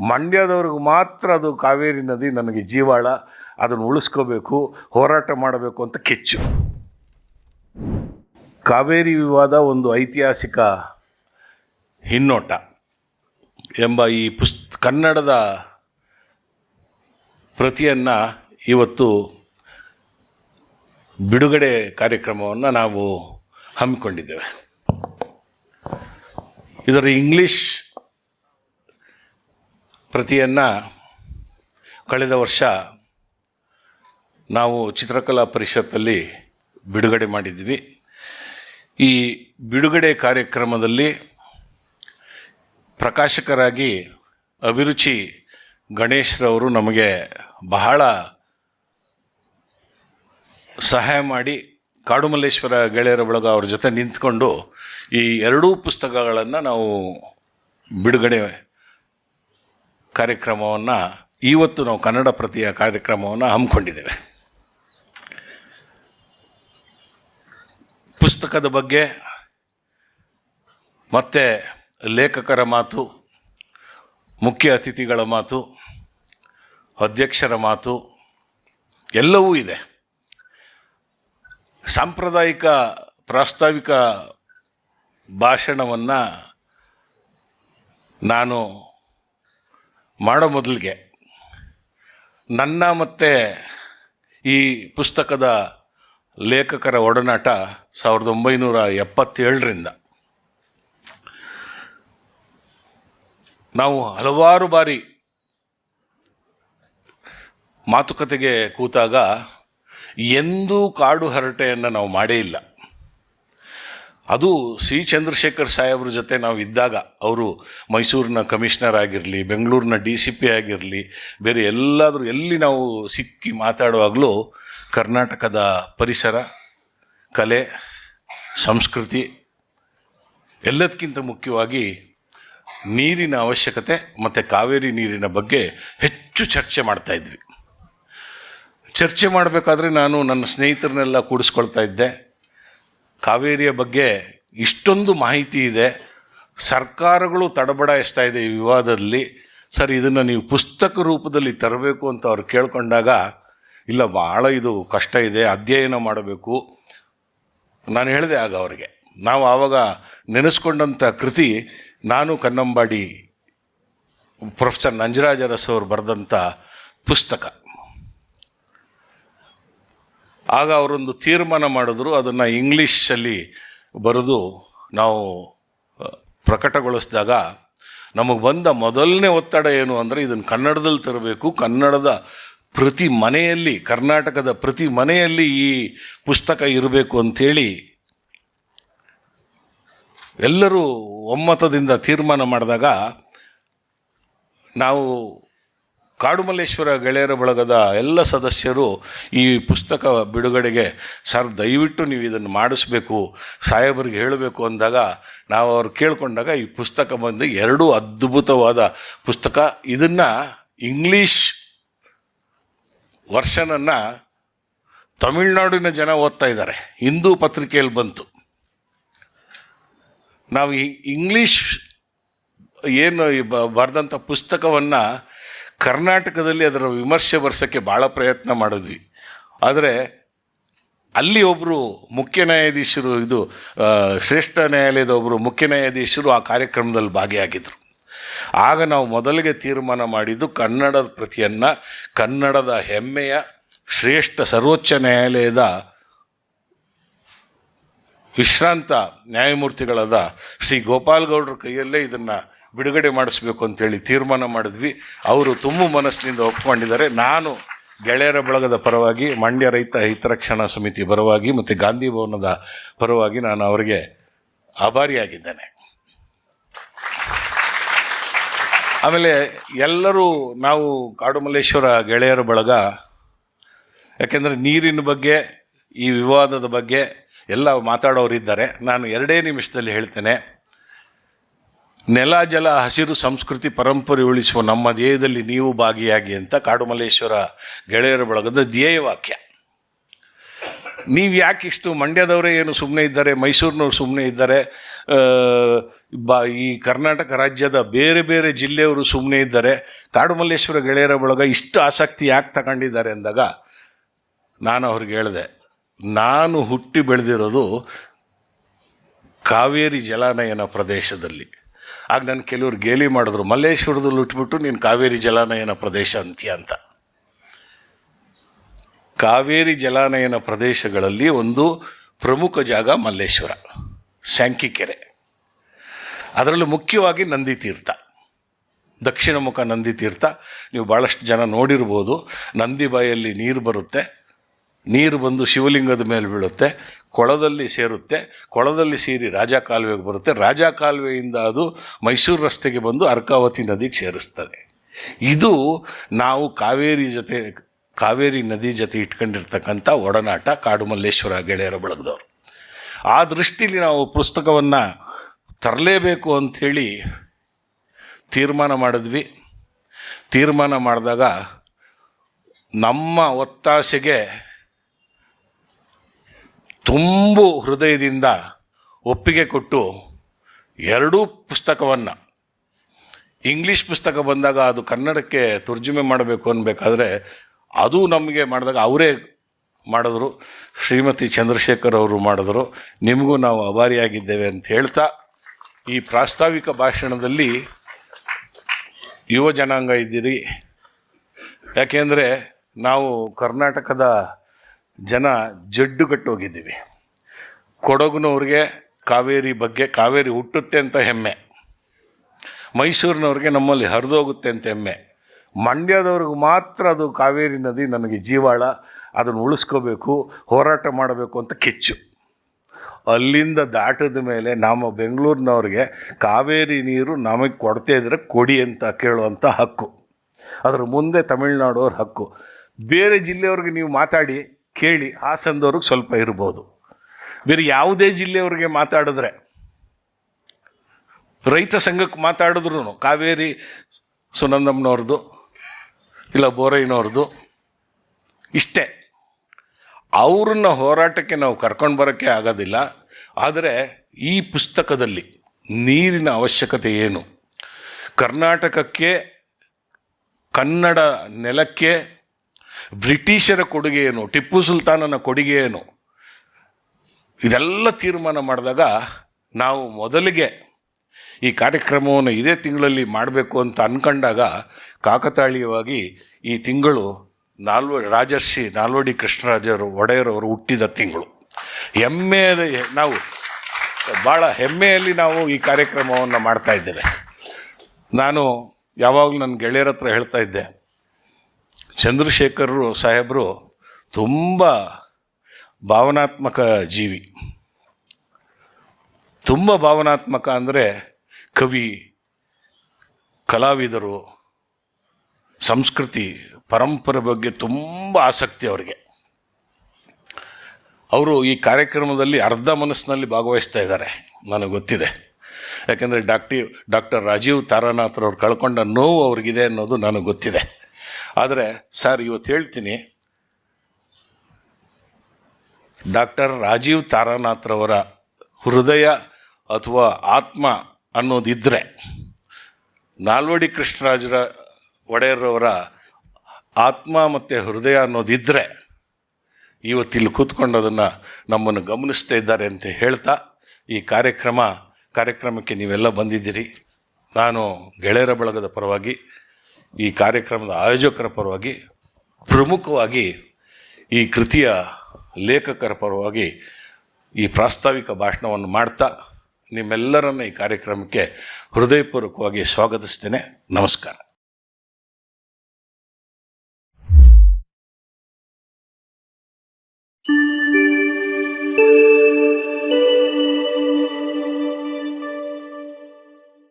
ಮಂಡ್ಯದವ್ರಿಗೆ ಮಾತ್ರ ಅದು ಕಾವೇರಿ ನದಿ ನನಗೆ ಜೀವಾಳ, ಅದನ್ನು ಉಳಿಸ್ಕೋಬೇಕು, ಹೋರಾಟ ಮಾಡಬೇಕು ಅಂತ ಕೆಚ್ಚು. ಕಾವೇರಿ ವಿವಾದ ಒಂದು ಐತಿಹಾಸಿಕ ಹಿನ್ನೋಟ ಎಂಬ ಈ ಪುಸ್ತ ಕನ್ನಡದ ಪ್ರತಿಯನ್ನು ಇವತ್ತು ಬಿಡುಗಡೆ ಕಾರ್ಯಕ್ರಮವನ್ನು ನಾವು ಹಮ್ಮಿಕೊಂಡಿದ್ದೇವೆ. ಇದರ ಇಂಗ್ಲಿಷ್ ಪ್ರತಿಯನ್ನು ಕಳೆದ ವರ್ಷ ನಾವು ಚಿತ್ರಕಲಾ ಪರಿಷತ್ತಲ್ಲಿ ಬಿಡುಗಡೆ ಮಾಡಿದ್ವಿ. ಈ ಬಿಡುಗಡೆ ಕಾರ್ಯಕ್ರಮದಲ್ಲಿ ಪ್ರಕಾಶಕರಾಗಿ ಅಭಿರುಚಿ ಗಣೇಶ್ರವರು ನಮಗೆ ಬಹಳ ಸಹಾಯ ಮಾಡಿ, ಕಾಡುಮಲ್ಲೇಶ್ವರ ಗೆಳೆಯರ ಬಳಗ ಅವ್ರ ಜೊತೆ ನಿಂತ್ಕೊಂಡು ಈ ಎರಡೂ ಪುಸ್ತಕಗಳನ್ನು ನಾವು ಬಿಡುಗಡೆ ಕಾರ್ಯಕ್ರಮವನ್ನು ಇವತ್ತು ನಾವು ಕನ್ನಡ ಪ್ರತಿಯ ಕಾರ್ಯಕ್ರಮವನ್ನು ಹಮ್ಮಿಕೊಂಡಿದ್ದೇವೆ. ಪುಸ್ತಕದ ಬಗ್ಗೆ, ಮತ್ತು ಲೇಖಕರ ಮಾತು, ಮುಖ್ಯ ಅತಿಥಿಗಳ ಮಾತು, ಅಧ್ಯಕ್ಷರ ಮಾತು, ಎಲ್ಲವೂ ಇದೆ. ಸಾಂಪ್ರದಾಯಿಕ ಪ್ರಾಸ್ತಾವಿಕ ಭಾಷಣವನ್ನು ನಾನು ಮಾಡೋ ಮೊದಲಿಗೆ ನನ್ನ ಮತ್ತು ಈ ಪುಸ್ತಕದ ಲೇಖಕರ ಒಡನಾಟ ಸಾವಿರದ ಒಂಬೈನೂರ ಎಪ್ಪತ್ತೇಳರಿಂದ. ನಾವು ಹಲವಾರು ಬಾರಿ ಮಾತುಕತೆಗೆ ಕೂತಾಗ ಎಂದೂ ಕಾಡು ಹರಟೆಯನ್ನು ನಾವು ಮಾಡೇ ಇಲ್ಲ. ಅದು ಸಿ ಚಂದ್ರಶೇಖರ್ ಸಾಹೇಬ್ರ ಜೊತೆ ನಾವು ಇದ್ದಾಗ ಅವರು ಮೈಸೂರಿನ ಕಮಿಷನರ್ ಆಗಿರಲಿ, ಬೆಂಗಳೂರಿನ ಡಿ ಸಿ ಪಿ ಆಗಿರಲಿ, ಬೇರೆ ಎಲ್ಲಾದರೂ ಎಲ್ಲಿ ನಾವು ಸಿಕ್ಕಿ ಮಾತಾಡುವಾಗಲೂ ಕರ್ನಾಟಕದ ಪರಿಸರ, ಕಲೆ, ಸಂಸ್ಕೃತಿ ಎಲ್ಲದಕ್ಕಿಂತ ಮುಖ್ಯವಾಗಿ ನೀರಿನ ಅವಶ್ಯಕತೆ ಮತ್ತು ಕಾವೇರಿ ನೀರಿನ ಬಗ್ಗೆ ಹೆಚ್ಚು ಚರ್ಚೆ ಮಾಡ್ತಾ ಇದ್ವಿ. ಚರ್ಚೆ ಮಾಡಬೇಕಾದ್ರೆ ನಾನು ನನ್ನ ಸ್ನೇಹಿತರನ್ನೆಲ್ಲ ಕೂಡಿಸ್ಕೊಳ್ತಾ ಇದ್ದೆ. ಕಾವೇರಿಯ ಬಗ್ಗೆ ಇಷ್ಟೊಂದು ಮಾಹಿತಿ ಇದೆ. ಸರ್ಕಾರಗಳು ತಡಬಡ ಎಷ್ಟಾ ಇದೆ ಈ ವಿವಾದದಲ್ಲಿ. ಸರ್, ಇದನ್ನು ನೀವು ಪುಸ್ತಕ ರೂಪದಲ್ಲಿ ತರಬೇಕು ಅಂತ ಅವ್ರು ಕೇಳ್ಕೊಂಡಾಗ, ಇಲ್ಲ ಭಾಳ ಇದು ಕಷ್ಟ ಇದೆ, ಅಧ್ಯಯನ ಮಾಡಬೇಕು. ನಾನು ಹೇಳಿದೆ ಆಗ ಅವರಿಗೆ. ನಾವು ಆವಾಗ ನೆನೆಸ್ಕೊಂಡಂಥ ಕೃತಿ ನಾನು ಕನ್ನಂಬಾಡಿ ಪ್ರೊಫೆಸರ್ ನಂಜರಾಜರಸ್ ಅವರು ಬರೆದಂಥ ಪುಸ್ತಕ. ಆಗ ಅವರೊಂದು ತೀರ್ಮಾನ ಮಾಡಿದ್ರು, ಅದನ್ನು ಇಂಗ್ಲೀಷಲ್ಲಿ ಬರೆದು ನಾವು ಪ್ರಕಟಗೊಳಿಸಿದಾಗ ನಮಗೆ ಬಂದ ಮೊದಲನೇ ಒತ್ತಡ ಏನು ಅಂದರೆ ಇದನ್ನು ಕನ್ನಡದಲ್ಲಿ ತರಬೇಕು, ಕನ್ನಡದ ಪ್ರತಿ ಮನೆಯಲ್ಲಿ, ಕರ್ನಾಟಕದ ಪ್ರತಿ ಮನೆಯಲ್ಲಿ ಈ ಪುಸ್ತಕ ಇರಬೇಕು ಅಂಥೇಳಿ ಎಲ್ಲರೂ ಒಮ್ಮತದಿಂದ ತೀರ್ಮಾನ ಮಾಡಿದಾಗ ನಾವು ಕಾಡುಮಲ್ಲೇಶ್ವರ ಗೆಳೆಯರ ಬಳಗದ ಎಲ್ಲ ಸದಸ್ಯರು ಈ ಪುಸ್ತಕ ಬಿಡುಗಡೆಗೆ, ಸರ್, ದಯವಿಟ್ಟು ನೀವು ಇದನ್ನು ಮಾಡಿಸ್ಬೇಕು, ಸಾಹೇಬರಿಗೆ ಹೇಳಬೇಕು ಅಂದಾಗ ನಾವು ಅವ್ರು ಕೇಳಿಕೊಂಡಾಗ ಈ ಪುಸ್ತಕ ಬಂದು ಎರಡೂ ಅದ್ಭುತವಾದ ಪುಸ್ತಕ. ಇದನ್ನು ಇಂಗ್ಲೀಷ್ ವರ್ಷನನ್ನು ತಮಿಳ್ನಾಡಿನ ಜನ ಓದ್ತಾ ಇದ್ದಾರೆ. ಹಿಂದೂ ಪತ್ರಿಕೆಯಲ್ಲಿ ಬಂತು. ನಾವು ಇಂಗ್ಲೀಷ್ ಏನು ಬರೆದಂಥ ಪುಸ್ತಕವನ್ನು ಕರ್ನಾಟಕದಲ್ಲಿ ಅದರ ವಿಮರ್ಶೆ ಬರ್ಸೋಕ್ಕೆ ಭಾಳ ಪ್ರಯತ್ನ ಮಾಡಿದ್ವಿ. ಆದರೆ ಅಲ್ಲಿ ಒಬ್ಬರು ಮುಖ್ಯ ನ್ಯಾಯಾಧೀಶರು ಇದು ಶ್ರೇಷ್ಠ ನ್ಯಾಯಾಲಯದ ಒಬ್ಬರು ಮುಖ್ಯ ನ್ಯಾಯಾಧೀಶರು ಆ ಕಾರ್ಯಕ್ರಮದಲ್ಲಿ ಭಾಗಿಯಾಗಿದ್ದರು ಆಗ ನಾವು ಮೊದಲಿಗೆ ತೀರ್ಮಾನ ಮಾಡಿದ್ದು ಕನ್ನಡದ ಪ್ರತಿಯನ್ನು, ಕನ್ನಡದ ಹೆಮ್ಮೆಯ ಶ್ರೇಷ್ಠ ಸರ್ವೋಚ್ಚ ನ್ಯಾಯಾಲಯದ ವಿಶ್ರಾಂತ ನ್ಯಾಯಮೂರ್ತಿಗಳಾದ ಶ್ರೀ ಗೋಪಾಲ್ ಗೌಡ್ರ ಕೈಯಲ್ಲೇ ಇದನ್ನು ಬಿಡುಗಡೆ ಮಾಡಿಸ್ಬೇಕು ಅಂತೇಳಿ ತೀರ್ಮಾನ ಮಾಡಿದ್ವಿ. ಅವರು ತುಂಬ ಮನಸ್ಸಿನಿಂದ ಒಪ್ಕೊಂಡಿದ್ದಾರೆ. ನಾನು ಗೆಳೆಯರ ಬಳಗದ ಪರವಾಗಿ, ಮಂಡ್ಯ ರೈತ ಹಿತರಕ್ಷಣಾ ಸಮಿತಿ ಪರವಾಗಿ ಮತ್ತು ಗಾಂಧಿ ಭವನದ ಪರವಾಗಿ ನಾನು ಅವರಿಗೆ ಆಭಾರಿಯಾಗಿದ್ದೇನೆ. ಆಮೇಲೆ ಎಲ್ಲರೂ ನಾವು ಕಾಡುಮಲ್ಲೇಶ್ವರ ಗೆಳೆಯರ ಬಳಗ, ಯಾಕೆಂದರೆ ನೀರಿನ ಬಗ್ಗೆ, ಈ ವಿವಾದದ ಬಗ್ಗೆ ಎಲ್ಲ ಮಾತಾಡೋರಿದ್ದಾರೆ. ನಾನು ಎರಡೇ ನಿಮಿಷದಲ್ಲಿ ಹೇಳ್ತೇನೆ. ನೆಲ, ಜಲ, ಹಸಿರು ಸಂಸ್ಕೃತಿ ಪರಂಪರೆ ಉಳಿಸುವ ನಮ್ಮ ಧ್ಯೇಯದಲ್ಲಿ ನೀವು ಭಾಗಿಯಾಗಿ ಅಂತ ಕಾಡುಮಲ್ಲೇಶ್ವರ ಗೆಳೆಯರ ಬಳಗದ ಧ್ಯೇಯವಾಕ್ಯ ನೀವು ಯಾಕೆ ಇಷ್ಟು ಮಂಡ್ಯದವರೇ ಏನು ಸುಮ್ಮನೆ ಇದ್ದಾರೆ, ಮೈಸೂರಿನವ್ರು ಸುಮ್ಮನೆ ಇದ್ದಾರೆ ಬಾ, ಈ ಕರ್ನಾಟಕ ರಾಜ್ಯದ ಬೇರೆ ಬೇರೆ ಜಿಲ್ಲೆಯವರು ಸುಮ್ಮನೆ ಇದ್ದಾರೆ, ಕಾಡುಮಲ್ಲೇಶ್ವರ ಗೆಳೆಯರ ಬಳಗ ಇಷ್ಟು ಆಸಕ್ತಿ ಯಾಕೆ ತಗೊಂಡಿದ್ದಾರೆ ಅಂದಾಗ ನಾನು ಅವ್ರಿಗೆ ಹೇಳಿದೆ, ನಾನು ಹುಟ್ಟಿ ಬೆಳೆದಿರೋದು ಕಾವೇರಿ ಜಲಾನಯನ ಪ್ರದೇಶದಲ್ಲಿ. ಆಗ ನನ್ನ ಕೆಲವರು ಗೇಲಿ ಮಾಡಿದ್ರು, ಮಲ್ಲೇಶ್ವರದಲ್ಲಿ ಉಟ್ಬಿಟ್ಟು ನೀನು ಕಾವೇರಿ ಜಲಾನಯನ ಪ್ರದೇಶ ಅಂತೀಯ ಅಂತ. ಕಾವೇರಿ ಜಲಾನಯನ ಪ್ರದೇಶಗಳಲ್ಲಿ ಒಂದು ಪ್ರಮುಖ ಜಾಗ ಮಲ್ಲೇಶ್ವರ ಸ್ಯಾಂಕಿ ಕೆರೆ ಅದರಲ್ಲೂ ಮುಖ್ಯವಾಗಿ ನಂದಿ ತೀರ್ಥ. ದಕ್ಷಿಣ ಮುಖ ನಂದಿ ತೀರ್ಥ. ನೀವು ಭಾಳಷ್ಟು ಜನ ನೋಡಿರ್ಬೋದು, ನಂದಿ ಬಾಯಲ್ಲಿ ನೀರು ಬರುತ್ತೆ. ನೀರು ಬಂದು ಶಿವಲಿಂಗದ ಮೇಲೆ ಬೀಳುತ್ತೆ. ಕೊಳದಲ್ಲಿ ಸೇರುತ್ತೆ. ಕೊಳದಲ್ಲಿ ಸೇರಿ ರಾಜ ಕಾಲುವೆಗೆ ಬರುತ್ತೆ. ರಾಜ ಕಾಲುವೆಯಿಂದ ಅದು ಮೈಸೂರು ರಸ್ತೆಗೆ ಬಂದು ಅರ್ಕಾವತಿ ನದಿಗೆ ಸೇರಿಸ್ತದೆ. ಇದು ನಾವು ಕಾವೇರಿ ಜೊತೆ, ಕಾವೇರಿ ನದಿ ಜೊತೆ ಇಟ್ಕೊಂಡಿರ್ತಕ್ಕಂಥ ಒಡನಾಟ ಕಾಡುಮಲ್ಲೇಶ್ವರ ಗೆಳೆಯರ ಬಳಗದವರು. ಆ ದೃಷ್ಟಿಲಿ ನಾವು ಪುಸ್ತಕವನ್ನು ತರಲೇಬೇಕು ಅಂಥೇಳಿ ತೀರ್ಮಾನ ಮಾಡಿದ್ವಿ. ತೀರ್ಮಾನ ಮಾಡಿದಾಗ ನಮ್ಮ ಒತ್ತಾಸೆಗೆ ತುಂಬು ಹೃದಯದಿಂದ ಒಪ್ಪಿಗೆ ಕೊಟ್ಟು ಎರಡೂ ಪುಸ್ತಕವನ್ನು, ಇಂಗ್ಲೀಷ್ ಪುಸ್ತಕ ಬಂದಾಗ ಅದು ಕನ್ನಡಕ್ಕೆ ತರ್ಜುಮೆ ಮಾಡಬೇಕು ಅನ್ಬೇಕಾದ್ರೆ ಅದು ನಮಗೆ ಮಾಡಿದಾಗ ಅವರೇ ಮಾಡಿದ್ರು. ಶ್ರೀಮತಿ ಚಂದ್ರಶೇಖರ್ ಅವರು ಮಾಡಿದ್ರು. ನಿಮಗೂ ನಾವು ಅಭಾರಿಯಾಗಿದ್ದೇವೆ ಅಂತ ಹೇಳ್ತಾ, ಈ ಪ್ರಾಸ್ತಾವಿಕ ಭಾಷಣದಲ್ಲಿ ಯುವ ಜನಾಂಗ ಇದ್ದೀರಿ. ಯಾಕೆಂದರೆ ನಾವು ಕರ್ನಾಟಕದ ಜನ ಜಡ್ಡುಗಟ್ಟೋಗಿದ್ದೀವಿ ಕೊಡಗುನವ್ರಿಗೆ ಕಾವೇರಿ ಬಗ್ಗೆ ಕಾವೇರಿ ಹುಟ್ಟುತ್ತೆ ಅಂತ ಹೆಮ್ಮೆ. ಮೈಸೂರಿನವ್ರಿಗೆ ನಮ್ಮಲ್ಲಿ ಹರಿದೋಗುತ್ತೆ ಅಂತ ಹೆಮ್ಮೆ. ಮಂಡ್ಯದವ್ರಿಗೆ ಮಾತ್ರ ಅದು ಕಾವೇರಿ ನದಿ ನನಗೆ ಜೀವಾಳ, ಅದನ್ನು ಉಳಿಸ್ಕೋಬೇಕು, ಹೋರಾಟ ಮಾಡಬೇಕು ಅಂತ ಕಿಚ್ಚು. ಅಲ್ಲಿಂದ ದಾಟಿದ ಮೇಲೆ ನಮ್ಮ ಬೆಂಗಳೂರಿನವ್ರಿಗೆ ಕಾವೇರಿ ನೀರು ನಮಗೆ ಕೊಡ್ತಾ ಇದ್ದರೆ ಕೊಡಿ ಅಂತ ಕೇಳುವಂಥ ಹಕ್ಕು. ಅದರ ಮುಂದೆ ತಮಿಳ್ನಾಡೋರ ಹಕ್ಕು. ಬೇರೆ ಜಿಲ್ಲೆಯವ್ರಿಗೆ ನೀವು ಮಾತಾಡಿ. ಕೇಳಿ ಹಾಸನದವ್ರಿಗೆ ಸ್ವಲ್ಪ ಇರ್ಬೋದು. ಬೇರೆ ಯಾವುದೇ ಜಿಲ್ಲೆಯವ್ರಿಗೆ ಮಾತಾಡಿದ್ರೆ, ರೈತ ಸಂಘಕ್ಕೆ ಮಾತಾಡಿದ್ರು ಕಾವೇರಿ ಸುನಂದಮ್ಮನವ್ರದ್ದು, ಇಲ್ಲ ಬೋರಯ್ಯನವ್ರದ್ದು ಇಷ್ಟೇ. ಅವ್ರನ್ನ ಹೋರಾಟಕ್ಕೆ ನಾವು ಕರ್ಕೊಂಡು ಬರೋಕ್ಕೆ ಆಗೋದಿಲ್ಲ. ಆದರೆ ಈ ಪುಸ್ತಕದಲ್ಲಿ ನೀರಿನ ಅವಶ್ಯಕತೆ ಏನು? ಕರ್ನಾಟಕಕ್ಕೆ, ಕನ್ನಡ ನೆಲಕ್ಕೆ ಬ್ರಿಟಿಷರ ಕೊಡುಗೆ ಏನು ಟಿಪ್ಪು ಸುಲ್ತಾನನ ಕೊಡುಗೆ ಏನು ಇದೆಲ್ಲ ತೀರ್ಮಾನ ಮಾಡಿದಾಗ ನಾವು ಮೊದಲಿಗೆ ಈ ಕಾರ್ಯಕ್ರಮವನ್ನು ಇದೇ ತಿಂಗಳಲ್ಲಿ ಮಾಡಬೇಕು ಅಂತ ಅಂದ್ಕೊಂಡಾಗ ಕಾಕತಾಳೀಯವಾಗಿ ಈ ತಿಂಗಳು ನಾಲ್ವ, ರಾಜರ್ಷಿ ನಾಲ್ವಡಿ ಕೃಷ್ಣರಾಜರು, ಒಡೆಯರವರು ಹುಟ್ಟಿದ ತಿಂಗಳು. ಹೆಮ್ಮೆಯ ನಾವು ಭಾಳ ಹೆಮ್ಮೆಯಲ್ಲಿ ನಾವು ಈ ಕಾರ್ಯಕ್ರಮವನ್ನು ಮಾಡ್ತಾ ಇದ್ದೇವೆ. ನಾನು ಯಾವಾಗಲೂ ನನ್ನ ಗೆಳೆಯರ ಹತ್ರ ಹೇಳ್ತಾ ಇದ್ದೆ ಚಂದ್ರಶೇಖರರು ಸಾಹೇಬರು ತುಂಬ ಭಾವನಾತ್ಮಕ ಜೀವಿ. ತುಂಬ ಭಾವನಾತ್ಮಕ ಅಂದರೆ ಕವಿ, ಕಲಾವಿದರು, ಸಂಸ್ಕೃತಿ, ಪರಂಪರೆ ಬಗ್ಗೆ ತುಂಬ ಆಸಕ್ತಿ ಅವರಿಗೆ. ಅವರು ಈ ಕಾರ್ಯಕ್ರಮದಲ್ಲಿ ಅರ್ಧ ಮನಸ್ಸಿನಲ್ಲಿ ಭಾಗವಹಿಸ್ತಾ ಇದ್ದಾರೆ, ನನಗೆ ಗೊತ್ತಿದೆ. ಯಾಕೆಂದರೆ ಡಾಕ್ಟಿ, ಡಾಕ್ಟರ್ ರಾಜೀವ್ ತಾರಾನಾಥ್ರವ್ರು ಕಳ್ಕೊಂಡ ನೋವು ಅವ್ರಿಗಿದೆ ಅನ್ನೋದು ನನಗೆ ಗೊತ್ತಿದೆ. ಆದರೆ ಸರ್, ಇವತ್ತು ಹೇಳ್ತೀನಿ, ಡಾಕ್ಟರ್ ರಾಜೀವ್ ತಾರಾನಾಥ್ರವರ ಹೃದಯ ಅಥವಾ ಆತ್ಮ ಅನ್ನೋದಿದ್ದರೆ ನಾಲ್ವಡಿ ಕೃಷ್ಣರಾಜರ ಒಡೆಯರವರ ಆತ್ಮ ಮತ್ತು ಹೃದಯ ಅನ್ನೋದಿದ್ದರೆ ಇವತ್ತಿಲ್ಲಿ ಕೂತ್ಕೊಂಡು ಅದನ್ನು ನಮ್ಮನ್ನು ಗಮನಿಸ್ತಾ ಇದ್ದಾರೆ ಅಂತ ಹೇಳ್ತಾ ಈ ಕಾರ್ಯಕ್ರಮ, ಕಾರ್ಯಕ್ರಮಕ್ಕೆ ನೀವೆಲ್ಲ ಬಂದಿದ್ದೀರಿ. ನಾನು ಗೆಳೆಯರ ಬಳಗದ ಪರವಾಗಿ ಈ ಕಾರ್ಯಕ್ರಮದ ಆಯೋಜಕರ ಪರವಾಗಿ, ಪ್ರಮುಖವಾಗಿ ಈ ಕೃತಿಯ ಲೇಖಕರ ಪರವಾಗಿ ಈ ಪ್ರಾಸ್ತಾವಿಕ ಭಾಷಣವನ್ನು ಮಾಡ್ತಾ ನಿಮ್ಮೆಲ್ಲರನ್ನು ಈ ಕಾರ್ಯಕ್ರಮಕ್ಕೆ ಹೃದಯಪೂರ್ವಕವಾಗಿ ಸ್ವಾಗತಿಸ್ತೇನೆ. ನಮಸ್ಕಾರ.